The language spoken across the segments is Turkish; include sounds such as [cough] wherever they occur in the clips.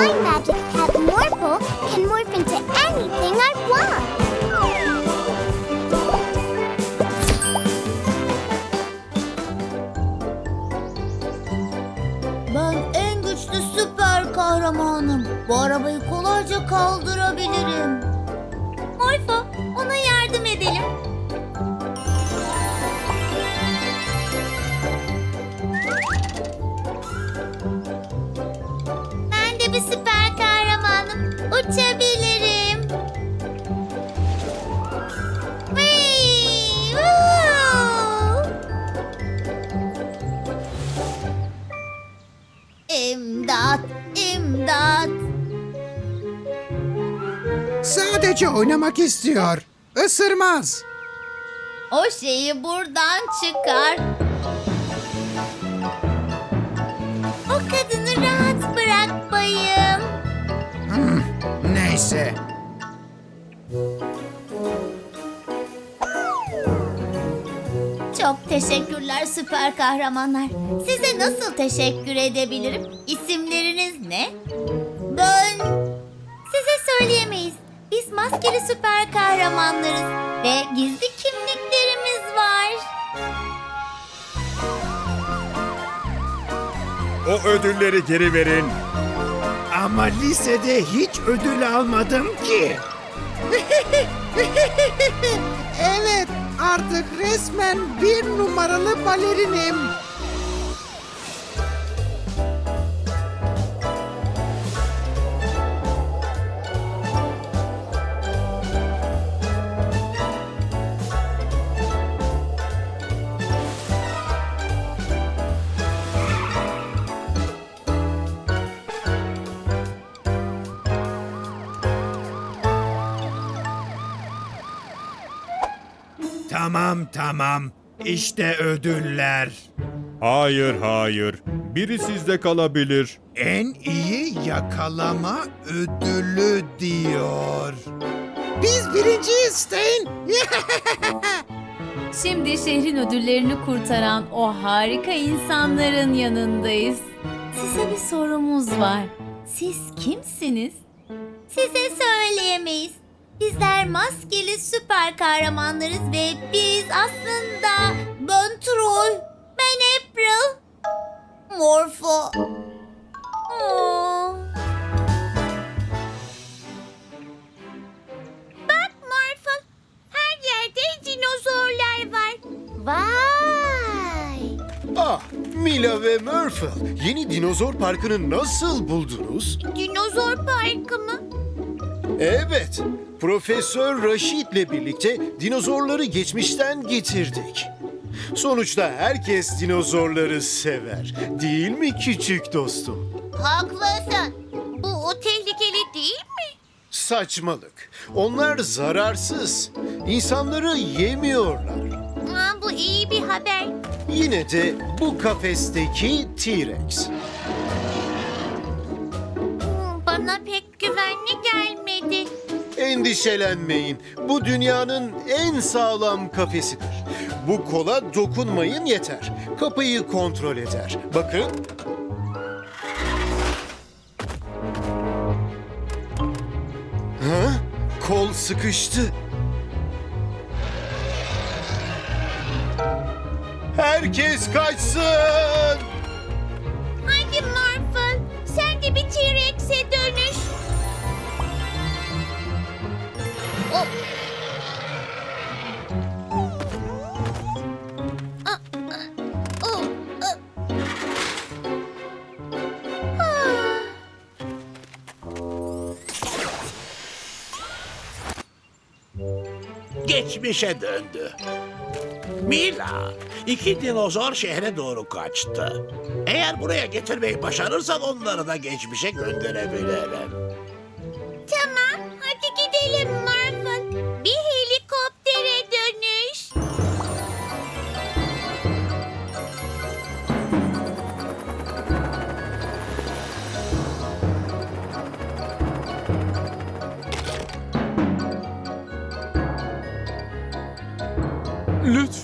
my magic pet Morphle can morph into anything I want. Ben en güçlü süper kahramanım. Bu arabayı kolayca kaldırabilirim. Morfo, ona yardım edelim. Sadece oynamak istiyor. Isırmaz. O şeyi buradan çıkar. O kadını rahat bırak bayım. Neyse. Çok teşekkürler süper kahramanlar. Size nasıl teşekkür edebilirim? İsimleriniz ne? Ben... Size söyleyemeyiz. Biz maskeli süper kahramanlarız ve gizli kimliklerimiz var. O ödülleri geri verin. Ama lisede hiç ödül almadım ki. [laughs] evet, artık resmen bir numaralı balerinim. Tamam tamam. İşte ödüller. Hayır hayır. Biri sizde kalabilir. En iyi yakalama ödülü diyor. Biz birinciyiz Stein. [laughs] Şimdi şehrin ödüllerini kurtaran o harika insanların yanındayız. Size bir sorumuz var. Siz kimsiniz? Size söyleyemeyiz. Bizler maskeli süper kahramanlarız ve biz aslında ben Troy, ben April, Morpho. Oo. Bak Morpho, her yerde dinozorlar var. Vay! Ah, Mila ve Murphy, yeni dinozor parkını nasıl buldunuz? Dinozor parkı mı? Evet, Profesör Raşit'le birlikte dinozorları geçmişten getirdik. Sonuçta herkes dinozorları sever. Değil mi küçük dostum? Haklısın. Bu o tehlikeli değil mi? Saçmalık. Onlar zararsız. İnsanları yemiyorlar. Aa, bu iyi bir haber. Yine de bu kafesteki T-Rex. Hmm, Bana pek güvenli gelmedi. Endişelenmeyin. Bu dünyanın en sağlam kafesidir. Bu kola dokunmayın yeter. Kapıyı kontrol eder. Bakın. Ha? Kol sıkıştı. Herkes kaçsın! Geçmişe döndü. Mila, iki dinozor şehre doğru kaçtı. Eğer buraya getirmeyi başarırsan onları da geçmişe gönderebilirim.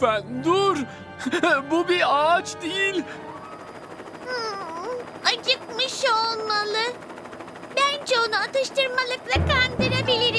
Lütfen dur. [laughs] Bu bir ağaç değil. Hmm, acıkmış olmalı. Böylece onu atıştırmalıkla kandırabiliriz.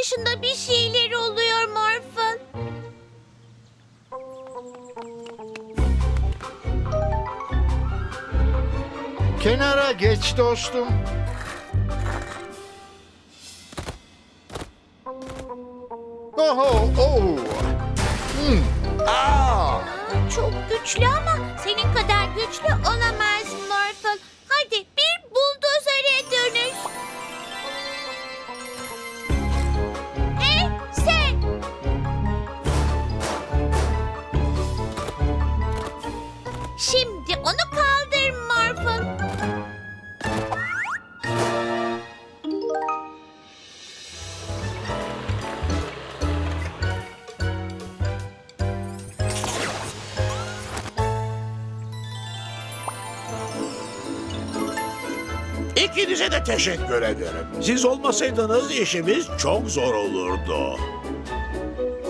Dışında bir şeyler oluyor Morphle. Kenara geç dostum. Oho, oh. Hmm. Aa! Çok güçlü ama senin kadar güçlü olamaz İkinize de teşekkür ederim. Siz olmasaydınız işimiz çok zor olurdu.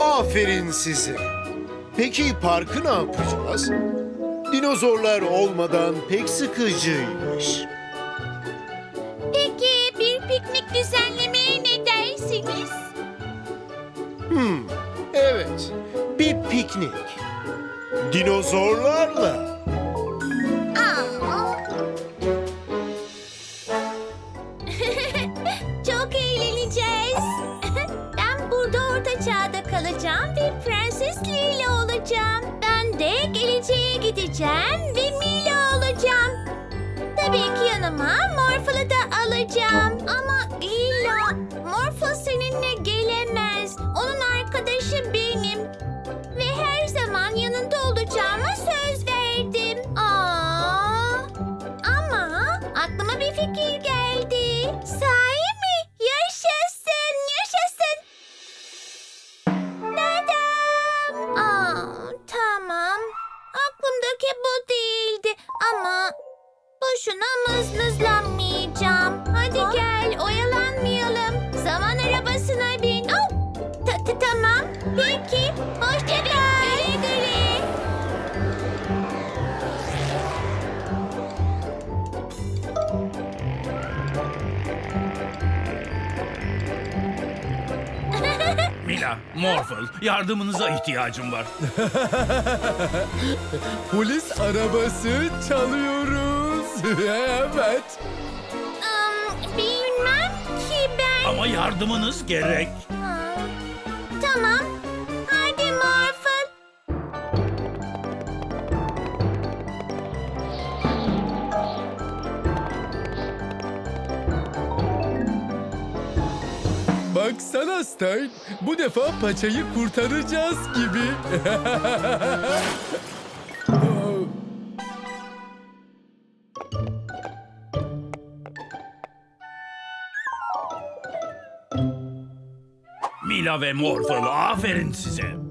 Aferin size. Peki parkı ne yapacağız? Dinozorlar olmadan pek sıkıcıymış. Peki bir piknik düzenlemeye ne dersiniz? Hmm, evet. Bir piknik. Dinozorlarla. Yardımınıza ihtiyacım var. [laughs] Polis arabası çalıyoruz. [laughs] evet. Im, bilmem ki ben. Ama yardımınız gerek. Baksana Stein. Bu defa paçayı kurtaracağız gibi. Mila ve Morphle, aferin size.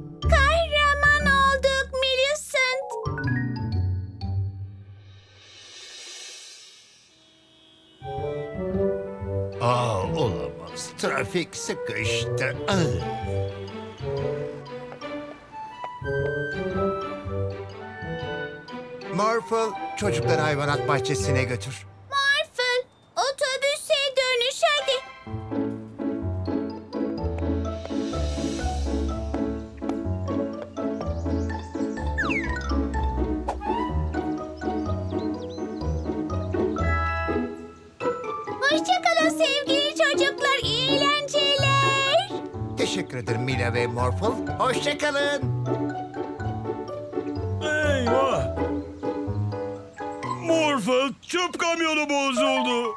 Trafik sıkıştı. Ah. Morphle çocukları hayvanat bahçesine götür. Ederim Mila ve Morphle. Hoşçakalın. Eyvah! Morphle çöp kamyonu bozuldu.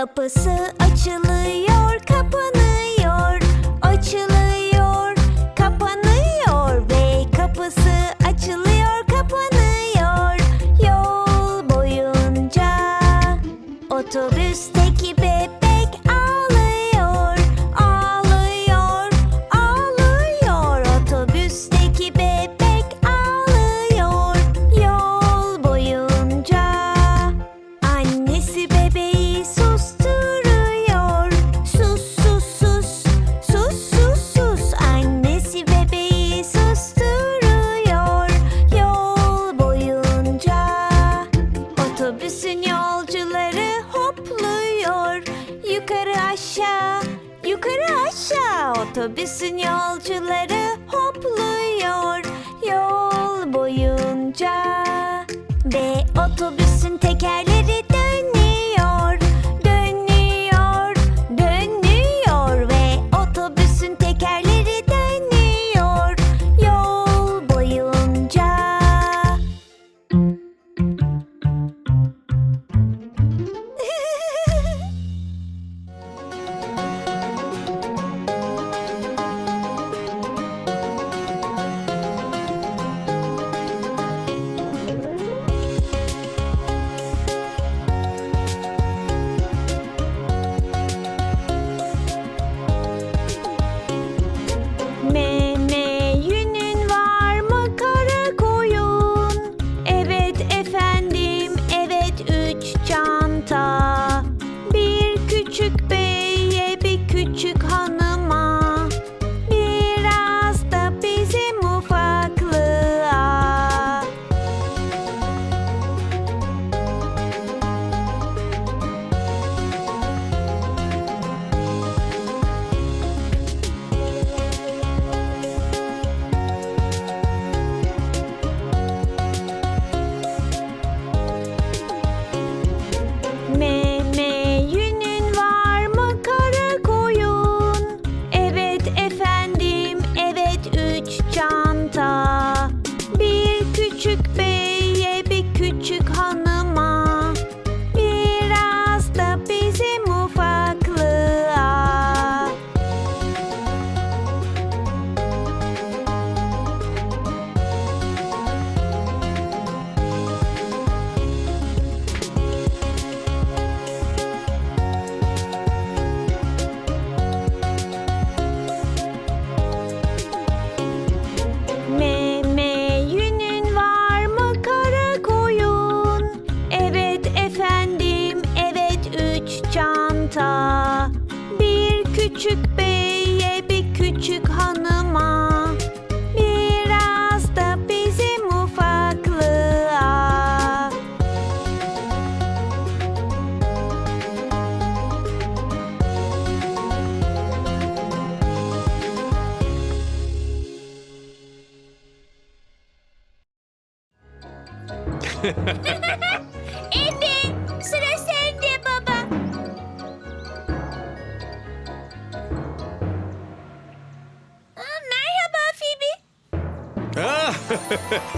Kapısı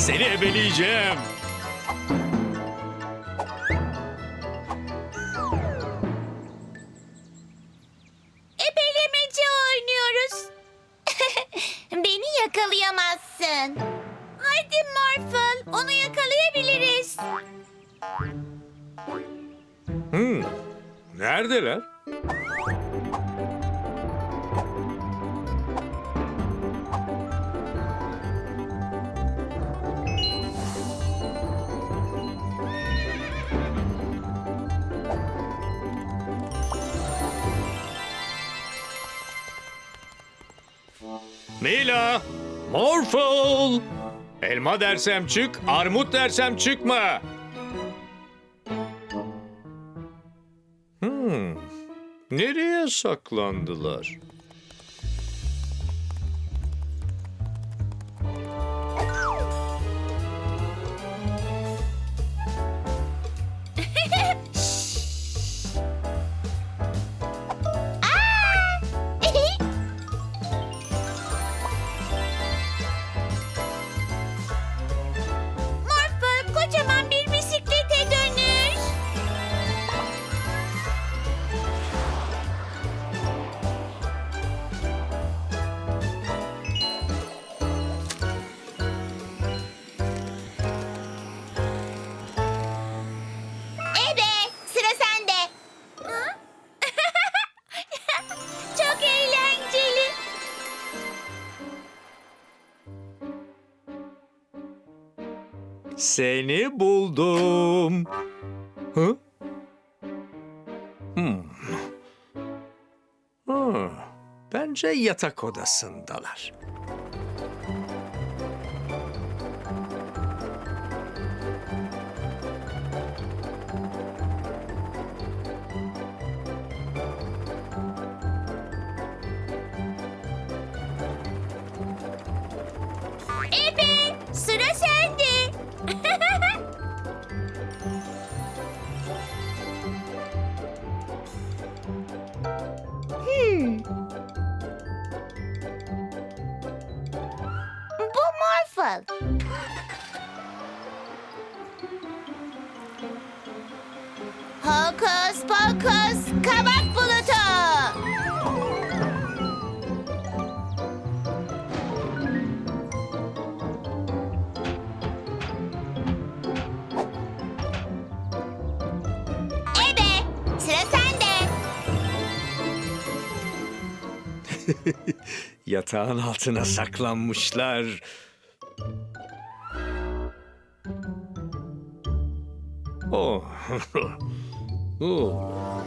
seni ebeleyeceğim. Ebelemece oynuyoruz. [laughs] Beni yakalayamazsın. Hadi Morphle, onu yakalayabiliriz. Hmm. Neredeler? Mila! Morphle! Elma dersem çık, armut dersem çıkma. Hmm. Nereye saklandılar? Seni buldum. Hı? Hmm. Hı. Bence yatak odasındalar. [laughs] Yatağın altına saklanmışlar. Oh. [laughs] oh.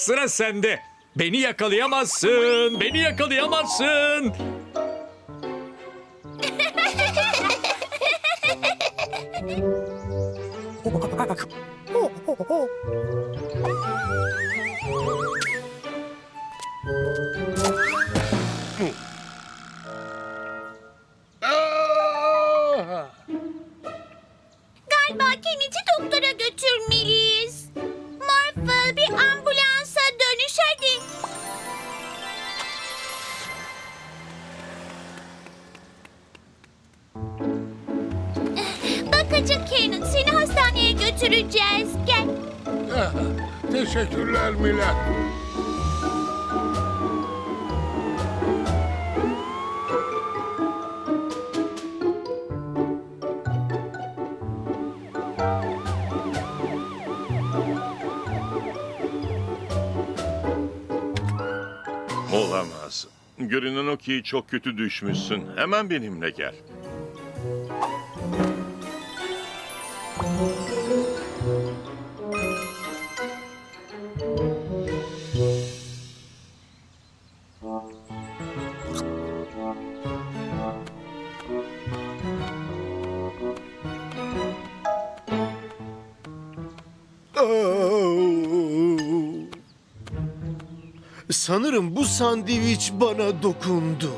Sıra sende. Beni yakalayamazsın. Beni yakalayamazsın. Ki çok kötü düşmüşsün. Hemen benimle gel. Sanırım bu sandviç bana dokundu.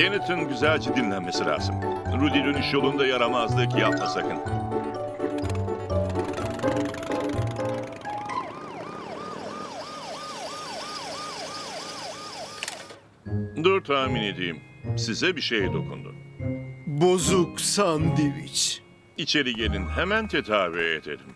Kenneth'in güzelce dinlenmesi lazım. Rudy dönüş yolunda yaramazlık yapma sakın. Dur tahmin edeyim. Size bir şey dokundu. Bozuk sandviç. İçeri gelin hemen tedavi edelim.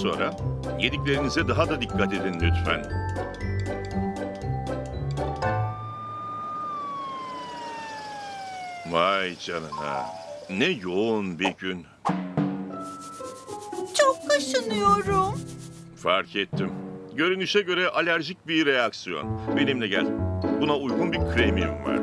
Sonra yediklerinize daha da dikkat edin lütfen. Vay canına. Ne yoğun bir gün. Çok kaşınıyorum. Fark ettim. Görünüşe göre alerjik bir reaksiyon. Benimle gel. Buna uygun bir kremim var.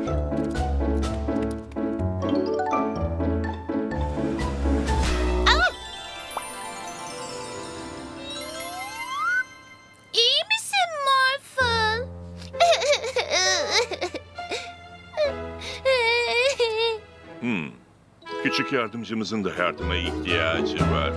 Küçük yardımcımızın da yardıma ihtiyacı var.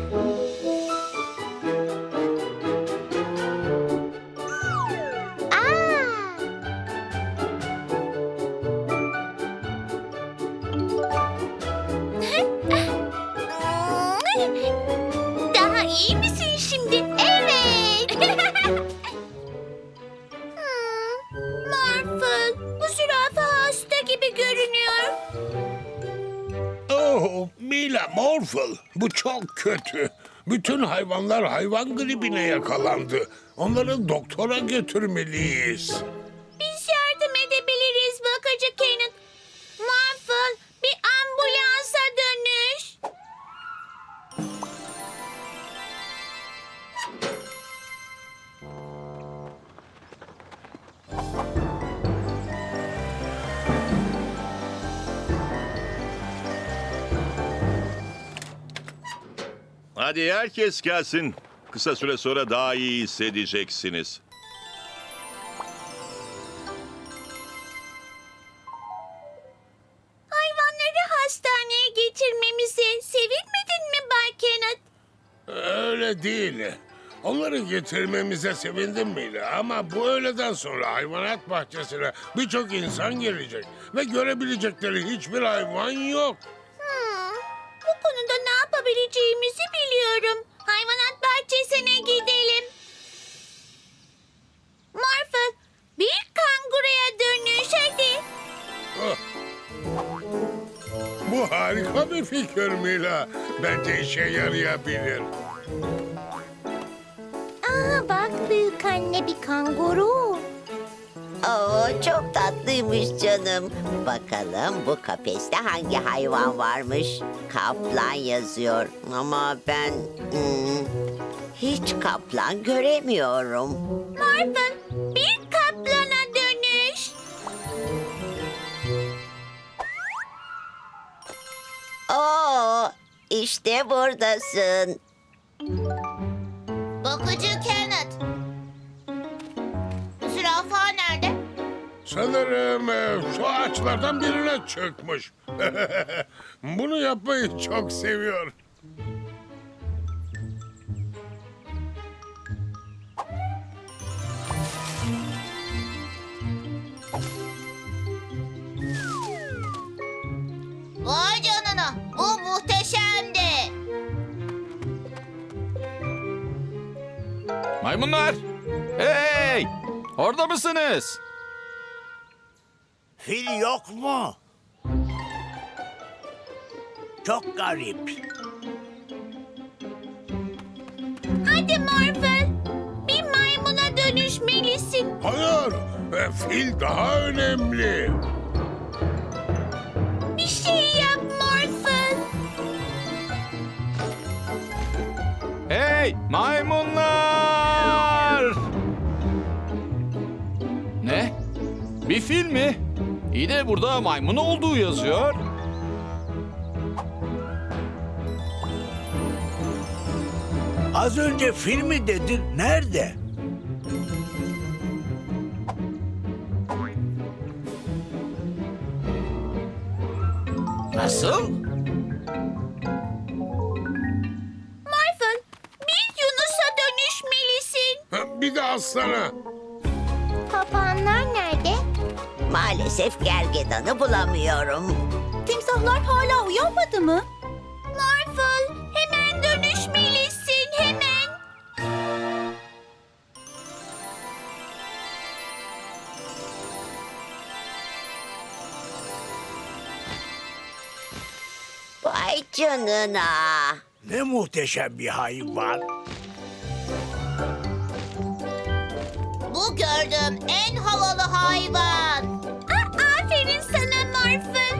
Kötü. Bütün hayvanlar hayvan gribine yakalandı. Onları doktora götürmeliyiz. Hadi herkes gelsin. Kısa süre sonra daha iyi hissedeceksiniz. Hayvanları hastaneye getirmemizi sevinmedin mi Bay Kenneth? Öyle değil. Onları getirmemize sevindim Mila ama bu öğleden sonra hayvanat bahçesine birçok insan gelecek ve görebilecekleri hiçbir hayvan yok. Hmm, bu konuda ne yapabileceğimizi biliyorum. Bahçesine gidelim. Morphle, bir kanguruya dönüş hadi. Ah. Bu harika bir fikir Mila. Bence işe yarayabilir. Aa bak büyük anne bir kanguru. Oo, çok tatlıymış canım. Bakalım bu kafeste hangi hayvan varmış? Kaplan yazıyor ama ben hmm, hiç kaplan göremiyorum. Morphle, bir kaplana dönüş. Oo, işte buradasın. Bakıcı Kenneth. Zürafa nerede? Sanırım e, şu ağaçlardan birine çıkmış. [laughs] Bunu yapmayı çok seviyor. Bu muhteşemdi. Maymunlar! Hey! Orada mısınız? Fil yok mu? Çok garip. Hadi Morphle, bir maymuna dönüşmelisin. Hayır, e, fil daha önemli. Hey! Maymunlar! Ne? Bir fil mi? İyi de burada maymun olduğu yazıyor. Az önce fil mi dedin? Nerede? Nasıl? Aslana. Papağanlar nerede? Maalesef gergedanı bulamıyorum. Timsahlar hala uyanmadı mı? Morphle, hemen dönüşmelisin, hemen. Vay canına. Ne muhteşem bir hayvan. gördüm. En havalı hayvan. Aa, aferin sana Morpheus.